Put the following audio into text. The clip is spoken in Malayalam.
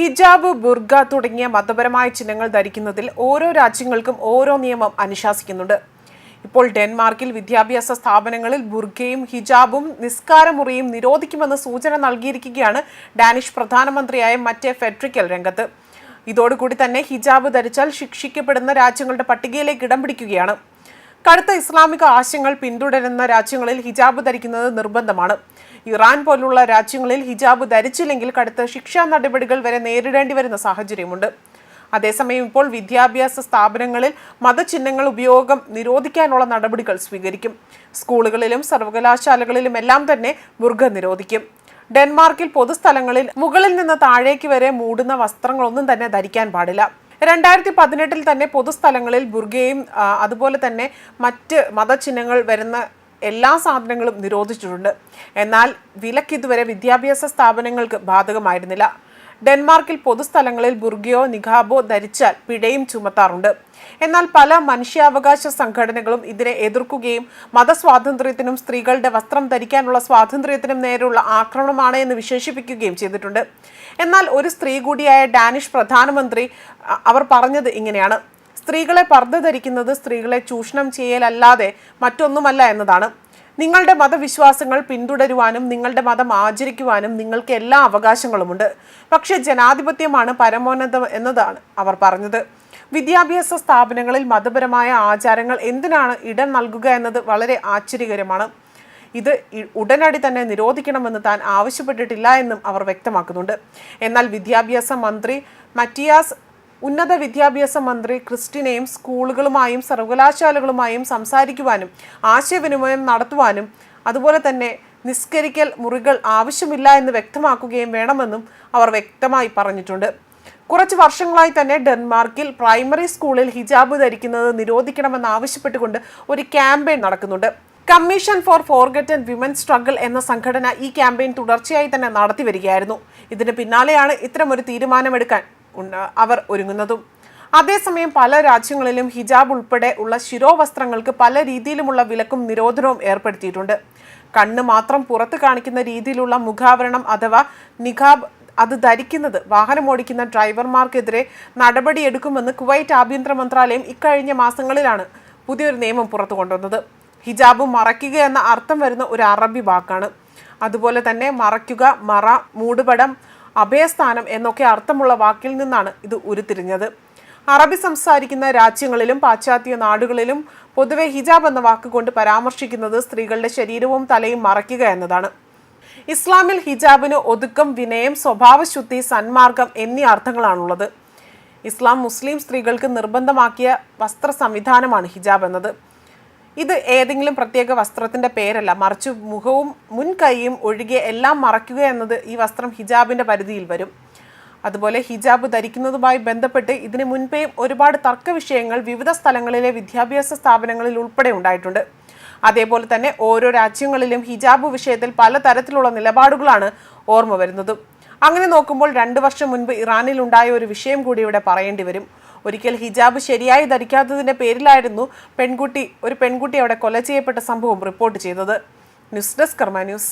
ഹിജാബ് ബുർഗ തുടങ്ങിയ മതപരമായ ചിഹ്നങ്ങൾ ധരിക്കുന്നതിൽ ഓരോ രാജ്യങ്ങൾക്കും ഓരോ നിയമം അനുശാസിക്കുന്നുണ്ട്. ഇപ്പോൾ ഡെൻമാർക്കിൽ വിദ്യാഭ്യാസ സ്ഥാപനങ്ങളിൽ ബുർഗയും ഹിജാബും നിസ്കാരമുറിയും നിരോധിക്കുമെന്ന് സൂചന നൽകിയിരിക്കുകയാണ് ഡാനിഷ് പ്രധാനമന്ത്രിയായ മറ്റേ ഫെഡറിക്കൽ രംഗത്ത്. ഇതോടുകൂടി തന്നെ ഹിജാബ് ധരിച്ചാൽ ശിക്ഷിക്കപ്പെടുന്ന രാജ്യങ്ങളുടെ പട്ടികയിലേക്ക് ഇടം പിടിക്കുകയാണ്. കടുത്ത ഇസ്ലാമിക ആശയങ്ങൾ പിന്തുടരുന്ന രാജ്യങ്ങളിൽ ഹിജാബ് ധരിക്കുന്നത് നിർബന്ധമാണ്. ഇറാൻ പോലുള്ള രാജ്യങ്ങളിൽ ഹിജാബ് ധരിച്ചില്ലെങ്കിൽ കടുത്ത ശിക്ഷാ നടപടികൾ വരെ നേരിടേണ്ടി വരുന്ന സാഹചര്യമുണ്ട്. അതേസമയം ഇപ്പോൾ വിദ്യാഭ്യാസ സ്ഥാപനങ്ങളിൽ മതചിഹ്നങ്ങൾ ഉപയോഗം നിരോധിക്കാനുള്ള നടപടികൾ സ്വീകരിക്കും. സ്കൂളുകളിലും സർവകലാശാലകളിലും എല്ലാം തന്നെ ബുർഗ നിരോധിക്കും. ഡെൻമാർക്കിൽ പൊതുസ്ഥലങ്ങളിൽ മുകളിൽ നിന്ന് താഴേക്ക് വരെ മൂടുന്ന വസ്ത്രങ്ങളൊന്നും തന്നെ ധരിക്കാൻ പാടില്ല. രണ്ടായിരത്തി പതിനെട്ടിൽ തന്നെ പൊതുസ്ഥലങ്ങളിൽ ബുർഗയും അതുപോലെ തന്നെ മറ്റ് മതചിഹ്നങ്ങൾ വരുന്ന എല്ലാ സാധനങ്ങളും നിരോധിച്ചിട്ടുണ്ട്. എന്നാൽ വിലക്കിതുവരെ വിദ്യാഭ്യാസ സ്ഥാപനങ്ങൾക്ക് ബാധകമായിരുന്നില്ല. ഡെൻമാർക്കിൽ പൊതുസ്ഥലങ്ങളിൽ ബുർഗിയോ നിഖാബോ ധരിച്ചാൽ പിഴയും ചുമത്താറുണ്ട്. എന്നാൽ പല മനുഷ്യാവകാശ സംഘടനകളും ഇതിനെ എതിർക്കുകയും മതസ്വാതന്ത്ര്യത്തിനും സ്ത്രീകളുടെ വസ്ത്രം ധരിക്കാനുള്ള സ്വാതന്ത്ര്യത്തിനും നേരെയുള്ള ആക്രമണമാണ് എന്ന് വിശേഷിപ്പിക്കുകയും ചെയ്തിട്ടുണ്ട്. എന്നാൽ ഒരു സ്ത്രീ കൂടിയായ ഡാനിഷ് പ്രധാനമന്ത്രി അവർ പറഞ്ഞത് ഇങ്ങനെയാണ്. സ്ത്രീകളെ പർദ്ദ ധരിക്കുന്നത് സ്ത്രീകളെ ചൂഷണം ചെയ്യലല്ലാതെ മറ്റൊന്നുമല്ല എന്നതാണ്. നിങ്ങളുടെ മതവിശ്വാസങ്ങൾ പിന്തുടരുവാനും നിങ്ങളുടെ മതം ആചരിക്കുവാനും നിങ്ങൾക്ക് എല്ലാ അവകാശങ്ങളുമുണ്ട്. പക്ഷേ ജനാധിപത്യമാണ് പരമോന്നതം എന്നതാണ് അവർ പറഞ്ഞത്. വിദ്യാഭ്യാസ സ്ഥാപനങ്ങളിൽ മതപരമായ ആചാരങ്ങൾ എന്തിനാണ് ഇടം നൽകുക എന്നത് വളരെ ആശ്ചര്യകരമാണ്. ഇത് ഉടനടി തന്നെ നിരോധിക്കണമെന്ന് താൻ ആവശ്യപ്പെട്ടിട്ടില്ല എന്നും അവർ വ്യക്തമാക്കുന്നുണ്ട്. എന്നാൽ വിദ്യാഭ്യാസ മന്ത്രി മറ്റിയാസ് ഉന്നത വിദ്യാഭ്യാസ മന്ത്രി ക്രിസ്റ്റിനെയും സ്കൂളുകളുമായും സർവകലാശാലകളുമായും സംസാരിക്കുവാനും ആശയവിനിമയം നടത്തുവാനും അതുപോലെ തന്നെ നിസ്കരിക്കൽ മുറികൾ ആവശ്യമില്ല എന്ന് വ്യക്തമാക്കുകയും വേണമെന്നും അവർ വ്യക്തമായി പറഞ്ഞിട്ടുണ്ട്. കുറച്ച് വർഷങ്ങളായി തന്നെ ഡെൻമാർക്കിൽ പ്രൈമറി സ്കൂളിൽ ഹിജാബ് ധരിക്കുന്നത് നിരോധിക്കണമെന്ന് ആവശ്യപ്പെട്ടുകൊണ്ട് ഒരു ക്യാമ്പയിൻ നടക്കുന്നുണ്ട്. Commission for forgot and women struggle എന്ന സംഘടന ഈ ക്യാമ്പയിൻ തുടർച്ചയായി തന്നെ നടത്തി വരികയായിരുന്നു. ഇതിന് പിന്നാലെയാണ് ഇത്തരമൊരു തീരുമാനമെടുക്കാൻ അവർ ഒരുങ്ങുന്നതും. അതേസമയം പല രാജ്യങ്ങളിലും ഹിജാബ് ഉൾപ്പെടെ ഉള്ള ശിരോവസ്ത്രങ്ങൾക്ക് പല രീതിയിലുമുള്ള വിലക്കും നിരോധനവും ഏർപ്പെടുത്തിയിട്ടുണ്ട്. കണ്ണ് മാത്രം പുറത്ത് കാണിക്കുന്ന രീതിയിലുള്ള മുഖാവരണം അഥവാ നിഖാബ് അത് ധരിക്കുന്നത് വാഹനം ഓടിക്കുന്ന ഡ്രൈവർമാർക്കെതിരെ നടപടിയെടുക്കുമെന്ന് കുവൈറ്റ് ആഭ്യന്തര മന്ത്രാലയം ഇക്കഴിഞ്ഞ മാസങ്ങളിലാണ് പുതിയൊരു നിയമം പുറത്തു കൊണ്ടുവന്നത്. ഹിജാബ് മറയ്ക്കുക എന്ന അർത്ഥം വരുന്ന ഒരു അറബി വാക്കാണ്. അതുപോലെ തന്നെ മറയ്ക്കുക മറ മൂടുപടം അഭയസ്ഥാനം എന്നൊക്കെ അർത്ഥമുള്ള വാക്കിൽ നിന്നാണ് ഇത് ഉരുത്തിരിഞ്ഞത്. അറബി സംസാരിക്കുന്ന രാജ്യങ്ങളിലും പാശ്ചാത്യ നാടുകളിലും പൊതുവെ ഹിജാബ് എന്ന വാക്കുകൊണ്ട് പരാമർശിക്കുന്നത് സ്ത്രീകളുടെ ശരീരവും തലയും മറയ്ക്കുക എന്നതാണ്. ഇസ്ലാമിൽ ഹിജാബിന് ഒതുക്കം വിനയം സ്വഭാവശുദ്ധി സന്മാർഗം എന്നീ അർത്ഥങ്ങളാണുള്ളത്. ഇസ്ലാം മുസ്ലിം സ്ത്രീകൾക്ക് നിർബന്ധമാക്കിയ വസ്ത്ര സംവിധാനമാണ് ഹിജാബ് എന്നത്. ഇത് ഏതെങ്കിലും പ്രത്യേക വസ്ത്രത്തിന്റെ പേരല്ല. മറിച്ച് മുഖവും മുൻകൈയും ഒഴികെ എല്ലാം മറയ്ക്കുക എന്നത് ഈ വസ്ത്രം ഹിജാബിന്റെ പരിധിയിൽ വരും. അതുപോലെ ഹിജാബ് ധരിക്കുന്നതുമായി ബന്ധപ്പെട്ട് ഇതിന് മുൻപേയും ഒരുപാട് തർക്ക വിഷയങ്ങൾ വിവിധ സ്ഥലങ്ങളിലെ വിദ്യാഭ്യാസ സ്ഥാപനങ്ങളിൽ ഉൾപ്പെടെ ഉണ്ടായിട്ടുണ്ട്. അതേപോലെ തന്നെ ഓരോ രാജ്യങ്ങളിലും ഹിജാബ് വിഷയത്തിൽ പലതരത്തിലുള്ള നിലപാടുകളാണ് ഓർമ്മ വരുന്നത്. അങ്ങനെ നോക്കുമ്പോൾ രണ്ട് വർഷം മുൻപ് ഇറാനിൽ ഉണ്ടായ ഒരു വിഷയം കൂടി ഇവിടെ പറയേണ്ടി വരും. ഒരിക്കൽ ഹിജാബ് ശരിയായി ധരിക്കാത്തതിന്റെ പേരിലായിരുന്നു പെൺകുട്ടി ഒരു പെൺകുട്ടി അവിടെ കൊല ചെയ്യപ്പെട്ട സംഭവം റിപ്പോർട്ട് ചെയ്തത്. News desk Karma news.